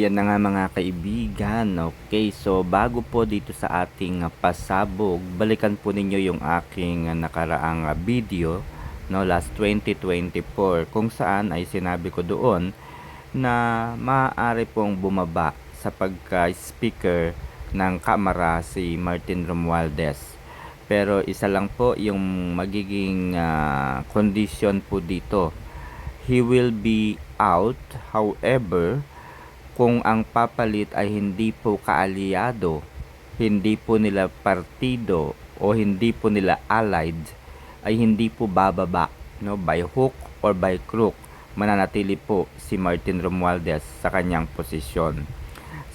Ayan na nga mga kaibigan. Okay, so bago po dito sa ating ah, pasabog, balikan po ninyo yung aking ah, nakaraang ah, video no last 2024 kung saan ay sinabi ko doon na maaari pong bumaba sa pagka-speaker ng kamara si Martin Romualdez. Pero isa lang po yung magiging ah, condition po dito. He will be out, however, kung ang papalit ay hindi po kaalyado, hindi po nila partido o hindi po nila allied, ay hindi po bababa no by hook or by crook mananatili po si Martin Romualdez sa kanyang posisyon.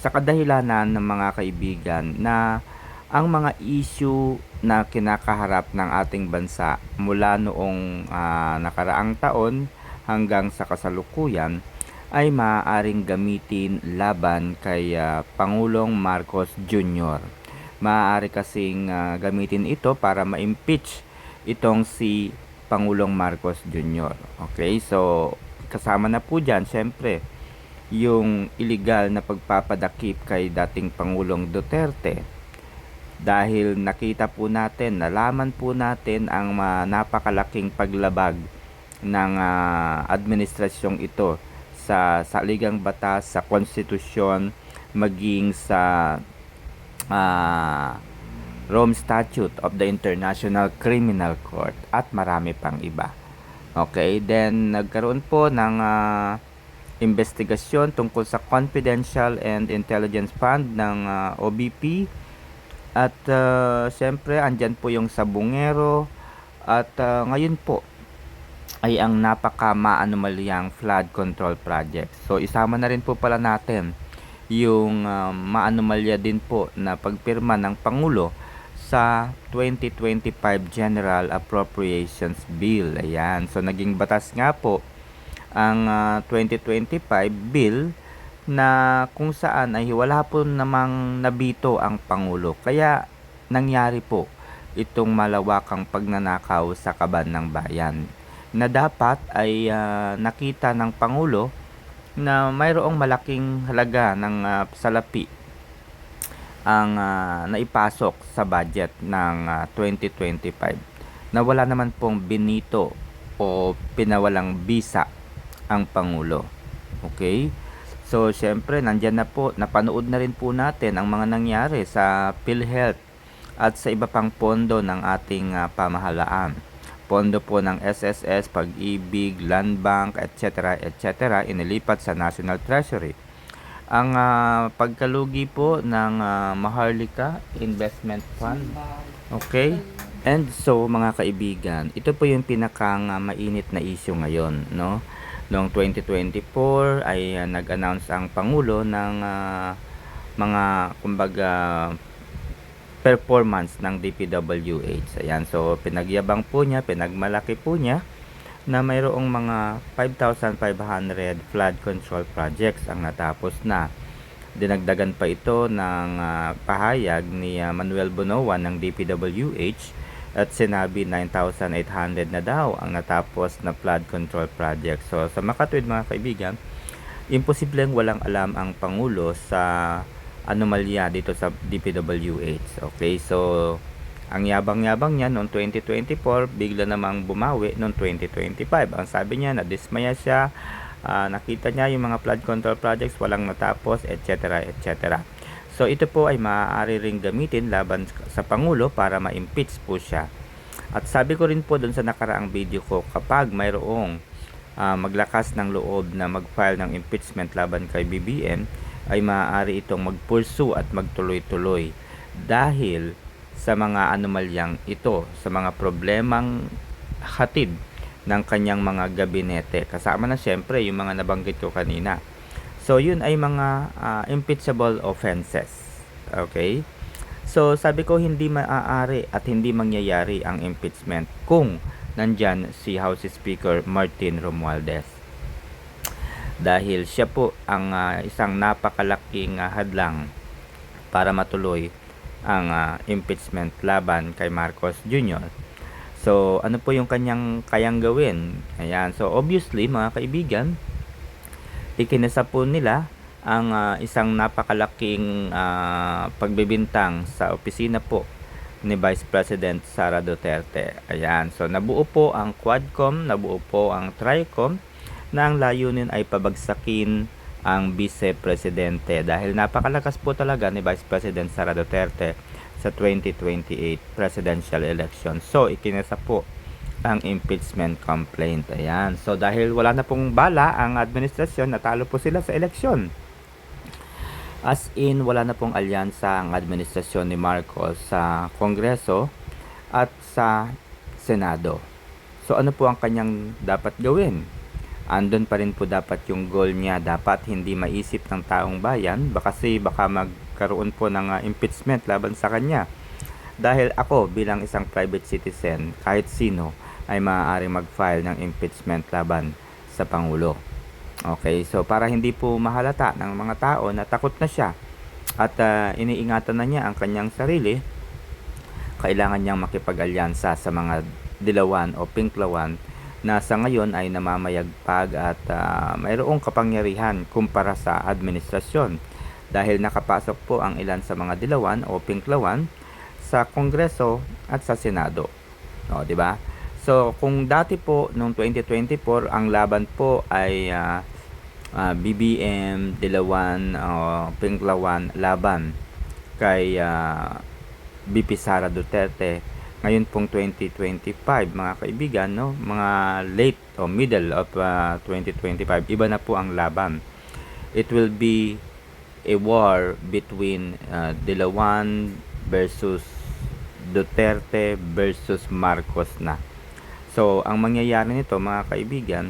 Sa kadahilanan ng mga kaibigan na ang mga issue na kinakaharap ng ating bansa mula noong ah, nakaraang taon hanggang sa kasalukuyan ay maaaring gamitin laban kay ah, Pangulong Marcos Jr. Maaari kasing ah, gamitin ito para ma-impeach itong si Pangulong Marcos Jr. Okay, so kasama na po dyan, syempre, yung illegal na pagpapadakip kay dating Pangulong Duterte. Dahil nakita po natin, nalaman po natin ang ah, napakalaking paglabag ng ah, administrasyong ito sa saligang batas, sa konstitusyon, maging sa ah, Rome Statute of the International Criminal Court at marami pang iba. Okay, then nagkaroon po ng ah, investigasyon tungkol sa Confidential and Intelligence Fund ng ah, OBP at uh, siyempre andyan po yung sabungero at ah, ngayon po ay ang napaka maanomalyang flood control project. So isama na rin po pala natin yung ah, maanomalya din po na pagpirma ng Pangulo sa 2025 General Appropriations Bill. Ayan. So naging batas nga po ang ah, 2025 bill na kung saan ay wala po namang nabito ang Pangulo. Kaya nangyari po itong malawakang pagnanakaw sa kaban ng bayan na dapat ay ah, nakita ng Pangulo na mayroong malaking halaga ng ah, salapi ang ah, naipasok sa budget ng ah, 2025 na wala naman pong binito o pinawalang bisa ang Pangulo. Okay? So, syempre, nandyan na po, napanood na rin po natin ang mga nangyari sa PhilHealth at sa iba pang pondo ng ating ah, pamahalaan. Pondo po ng SSS, Pag-ibig, Land Bank, etc. etc. inilipat sa National Treasury. Ang ah, pagkalugi po ng ah, Maharlika Investment Fund. Okay? And so, mga kaibigan, ito po yung pinakang ah, mainit na issue ngayon, no? Noong 2024 ay ah, nag-announce ang Pangulo ng ah, mga, kumbaga, performance ng DPWH. Ayan, so pinagyabang po niya, pinagmalaki po niya na mayroong mga 5,500 flood control projects ang natapos na. Dinagdagan pa ito ng ah, pahayag ni ah, Manuel Bonoan ng DPWH at sinabi 9,800 na daw ang natapos na flood control project. So sa makatwid mga kaibigan, imposibleng walang alam ang Pangulo sa anomalya dito sa DPWH. Okay, so ang yabang-yabang niya noong 2024, bigla namang bumawi noong 2025. Ang sabi niya, nadismaya siya, ah, nakita niya yung mga flood control projects walang natapos, etc. etc. So ito po ay maaari ring gamitin laban sa Pangulo para ma-impeach po siya. At sabi ko rin po doon sa nakaraang video ko, kapag mayroong ah, maglakas ng loob na mag-file ng impeachment laban kay BBM, ay maaari itong mag-pursue at magtuloy-tuloy dahil sa mga anomalyang ito, sa mga problemang hatid ng kanyang mga gabinete. Kasama na siyempre yung mga nabanggit ko kanina. So yun ay mga ah, impeachable offenses. Okay? So sabi ko hindi maaari at hindi mangyayari ang impeachment kung nandyan si House Speaker Martin Romualdez dahil siya po ang ah, isang napakalaking ah, hadlang para matuloy ang ah, impeachment laban kay Marcos Jr. So, ano po yung kanyang kayang gawin? Ayan. So, obviously, mga kaibigan, ikinasa po nila ang ah, isang napakalaking ah, pagbibintang sa opisina po ni Vice President Sara Duterte. Ayan, so nabuo po ang Quadcom, nabuo po ang Tricom na ang layunin ay pabagsakin ang Vice Presidente dahil napakalakas po talaga ni Vice President Sara Duterte sa 2028 presidential election. So, ikinasa po ang impeachment complaint. Ayan. So, dahil wala na pong bala ang administrasyon, natalo po sila sa eleksyon. As in, wala na pong alyansa ang administrasyon ni Marcos sa Kongreso at sa Senado. So, ano po ang kanyang dapat gawin? Andun pa rin po dapat yung goal niya. Dapat hindi maisip ng taong bayan. Baka kasi baka magkaroon po ng ah, impeachment laban sa kanya. Dahil ako bilang isang private citizen, kahit sino, ay maaaring mag-file ng impeachment laban sa Pangulo. Okay, so para hindi po mahalata ng mga tao na takot na siya at ah, iniingatan na niya ang kanyang sarili, kailangan niyang makipag-alyansa sa mga dilawan o pinklawan na sa ngayon ay namamayagpag at ah, mayroong kapangyarihan kumpara sa administrasyon dahil nakapasok po ang ilan sa mga dilawan o pinklawan sa Kongreso at sa Senado. O, di ba? So, kung dati po noong 2024 ang laban po ay ah, ah, BBM, Dilawan, o Pinklawan laban kay ah, BP Sara Duterte ngayon pong 2025 mga kaibigan no? Mga late o middle of ah, 2025 iba na po ang laban. It will be a war between ah, Dilawan versus Duterte versus Marcos na. So ang mangyayari nito mga kaibigan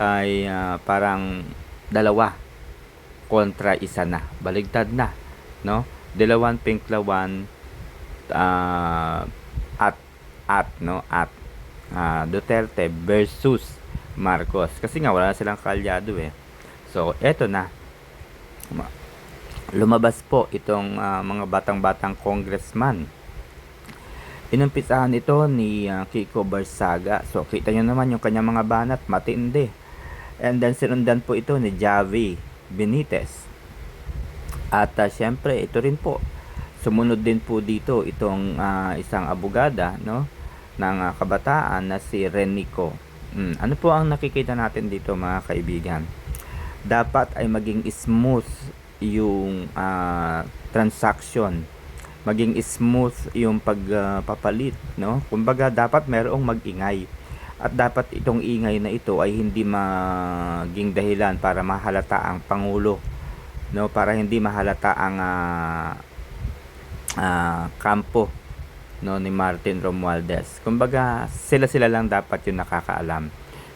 ay ah, parang dalawa kontra isa na. Baligtad na no? Dilawan Pinklawan ah, at at no at ah, Duterte versus Marcos. Kasi nga wala na silang kalyado eh. So eto na. Ma- lumabas po itong ah, mga batang-batang congressman. Inumpisahan ito ni ah, Kiko Barsaga. So kita nyo naman yung kanyang mga banat matindi. And then sinundan po ito ni Javi Benitez. At ah, syempre ito rin po sumunod din po dito itong ah, isang abogada no ng ah, kabataan na si Renico. Mm, ano po ang nakikita natin dito mga kaibigan? Dapat ay maging smooth yung ah, transaction. Maging smooth yung pagpapalit, no? Kumbaga dapat merong magingay. At dapat itong ingay na ito ay hindi maging dahilan para mahalata ang pangulo, no? Para hindi mahalata ang ah, ah, kampo no ni Martin Romualdez. Kumbaga, sila-sila lang dapat yung nakakaalam.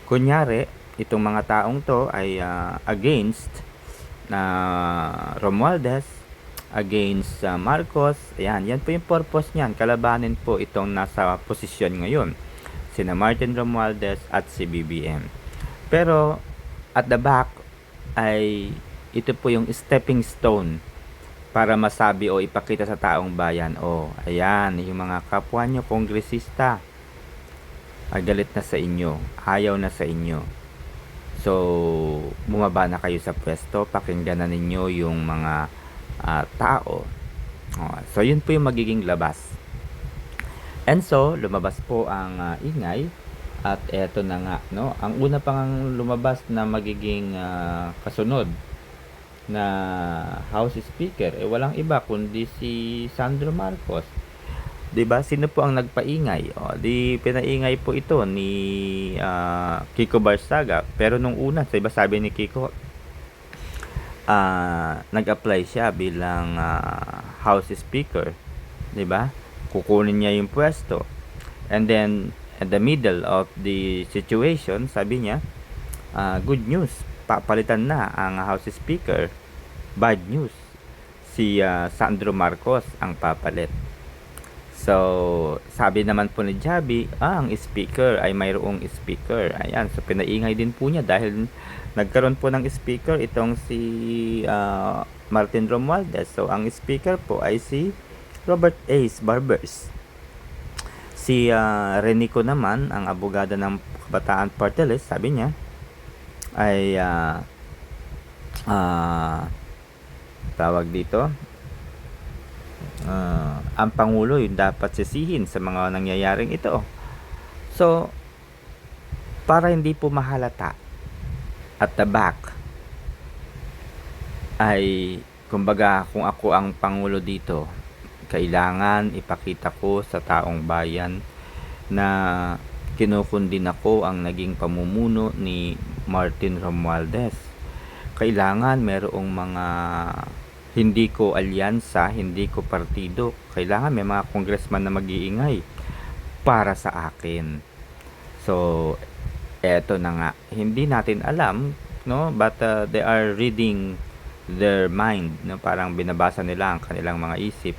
Kunyari, itong mga taong to ay ah, against na Romualdez, against ah, Marcos. Ayan, yan po yung purpose niyan. Kalabanin po itong nasa posisyon ngayon. Sina Martin Romualdez at si BBM. Pero, at the back, ay ito po yung stepping stone para masabi o ipakita sa taong bayan, oh, ayan, yung mga kapwa nyo, kongresista, ay galit na sa inyo, ayaw na sa inyo. So, bumaba na kayo sa pwesto, pakinggan na ninyo yung mga ah, tao. Oh, so, yun po yung magiging labas. And so, lumabas po ang ah, ingay at eto na nga, no? Ang una pang lumabas na magiging ah, kasunod na House Speaker eh walang iba kundi si Sandro Marcos. 'Di ba? Sino po ang nagpaingay? O, di pinaingay po ito ni ah, Kiko Barsaga. Pero nung una, sa iba sabi ni Kiko, ah, nag-apply siya bilang ah, House Speaker, 'di ba? Kukunin niya yung pwesto. And then at the middle of the situation, sabi niya, ah, good news, papalitan na ang House Speaker. Bad news, si ah, Sandro Marcos ang papalit. So, sabi naman po ni Javi, ah, ang speaker ay mayroong speaker. Ayan, so pinaingay din po niya dahil nagkaroon po ng speaker itong si ah, Martin Romualdez. So, ang speaker po ay si Robert Ace Barbers. Si ah, Renico naman, ang abogada ng Kabataan Party List, sabi niya, ay ah, ah, tawag dito, ah, ang Pangulo yung dapat sisihin sa mga nangyayaring ito. So, para hindi po mahalata at the back ay kumbaga kung ako ang Pangulo dito, kailangan ipakita ko sa taong bayan na kinukundin ako ang naging pamumuno ni Martin Romualdez. Kailangan merong mga hindi ko alyansa, hindi ko partido. Kailangan may mga congressman na mag-iingay para sa akin. So, eto na nga. Hindi natin alam, no? But uh, they are reading their mind, no? Parang binabasa nila ang kanilang mga isip.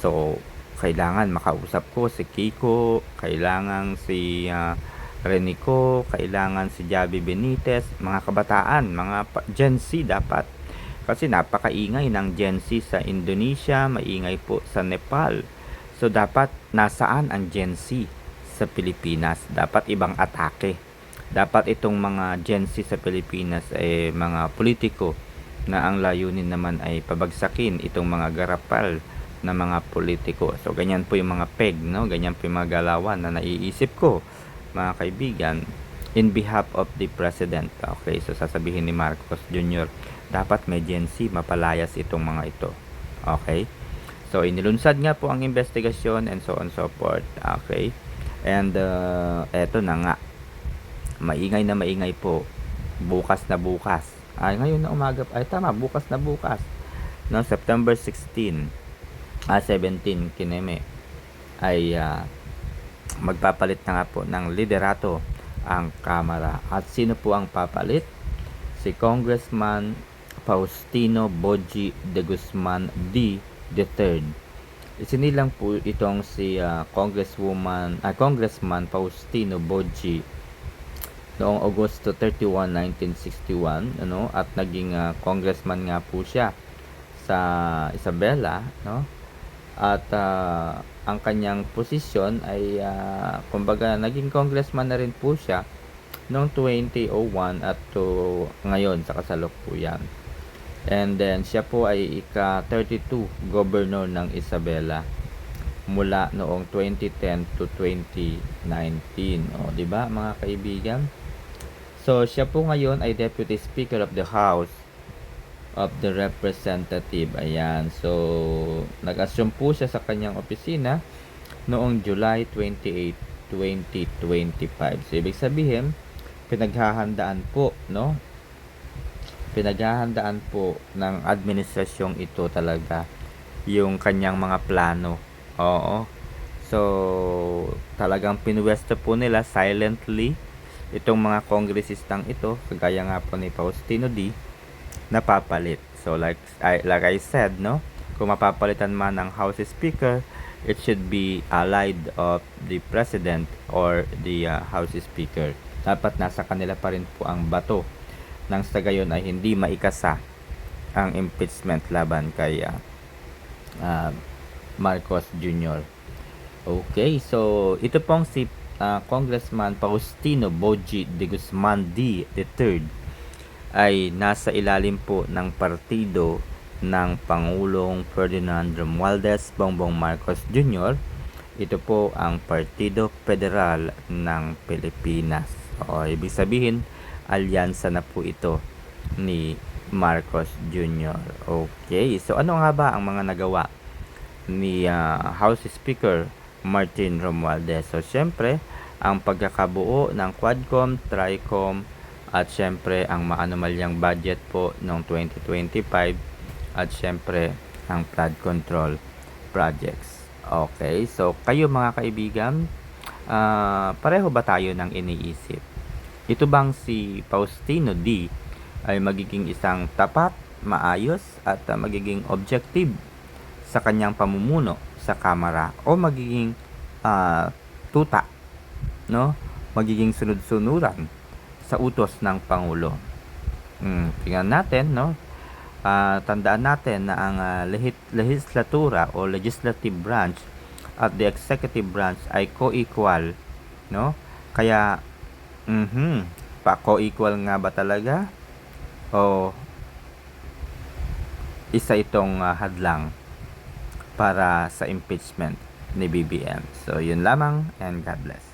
So, kailangan makausap ko si Kiko, kailangan si uh, Renico, kailangan si Javi Benitez, mga kabataan, mga Gen Z dapat. Kasi napakaingay ng Gen Z sa Indonesia, maingay po sa Nepal. So dapat nasaan ang Gen Z sa Pilipinas? Dapat ibang atake. Dapat itong mga Gen Z sa Pilipinas ay mga politiko na ang layunin naman ay pabagsakin itong mga garapal na mga politiko. So ganyan po yung mga peg, no? Ganyan po yung mga galawan na naiisip ko, mga kaibigan, in behalf of the president. Okay, so sasabihin ni Marcos Jr., dapat may Gen Z, mapalayas itong mga ito. Okay? So inilunsad nga po ang investigasyon and so on so forth. Okay? And uh, eto na nga. Maingay na maingay po. Bukas na bukas. Ay, ngayon na umaga. Ay, tama. Bukas na bukas. No, September 16 ah, 17 kineme ay ah, magpapalit na nga po ng liderato ang Kamara. At sino po ang papalit? Si Congressman Faustino Boji de Guzman D. III. Isinilang po itong si ah, Congresswoman, ah, Congressman Faustino Boji noong Agosto 31, 1961, ano, at naging ah, congressman nga po siya sa Isabela, no? At ah, ang kanyang posisyon ay ah, kumbaga naging congressman na rin po siya noong 2001 at to ngayon sa kasalukuyan. And then siya po ay ika-32 governor ng Isabela mula noong 2010 to 2019. O, di ba mga kaibigan? So, siya po ngayon ay Deputy Speaker of the House of the Representative. Ayan. So, nag-assume po siya sa kanyang opisina noong July 28, 2025. So, ibig sabihin, pinaghahandaan po, no? Pinaghahandaan po ng administrasyong ito talaga yung kanyang mga plano. Oo. So, talagang pinwesto po nila silently itong mga kongresistang ito, kagaya nga po ni Faustino D, napapalit. So like I, like I said, no, kung mapapalitan man ng House Speaker, it should be allied of the President or the uh, House Speaker. Dapat nasa kanila pa rin po ang bato nang sa gayon ay hindi maikasa ang impeachment laban kay uh, uh, Marcos Jr. Okay, so ito pong si uh, Congressman Faustino Boji de Guzman D. III ay nasa ilalim po ng partido ng Pangulong Ferdinand Romualdez Bongbong Marcos Jr. Ito po ang Partido Federal ng Pilipinas. O, ibig sabihin, alyansa na po ito ni Marcos Jr. Okay, so ano nga ba ang mga nagawa ni uh, House Speaker Martin Romualdez? So, syempre, ang pagkakabuo ng Quadcom, Tricom, at syempre ang maanomalyang budget po noong 2025 at syempre ang flood control projects. Okay, so kayo mga kaibigan, uh, pareho ba tayo ng iniisip? Ito bang si Faustino D ay magiging isang tapat, maayos at uh, magiging objective sa kanyang pamumuno sa kamera o magiging uh, tuta, no? Magiging sunod-sunuran sa utos ng Pangulo. Hmm, tingnan natin, no? Uh, tandaan natin na ang uh, lehit- legislatura o legislative branch at the executive branch ay co-equal, no? Kaya, mhm, pa co-equal nga ba talaga? O isa itong ah, hadlang para sa impeachment ni BBM. So, yun lamang and God bless.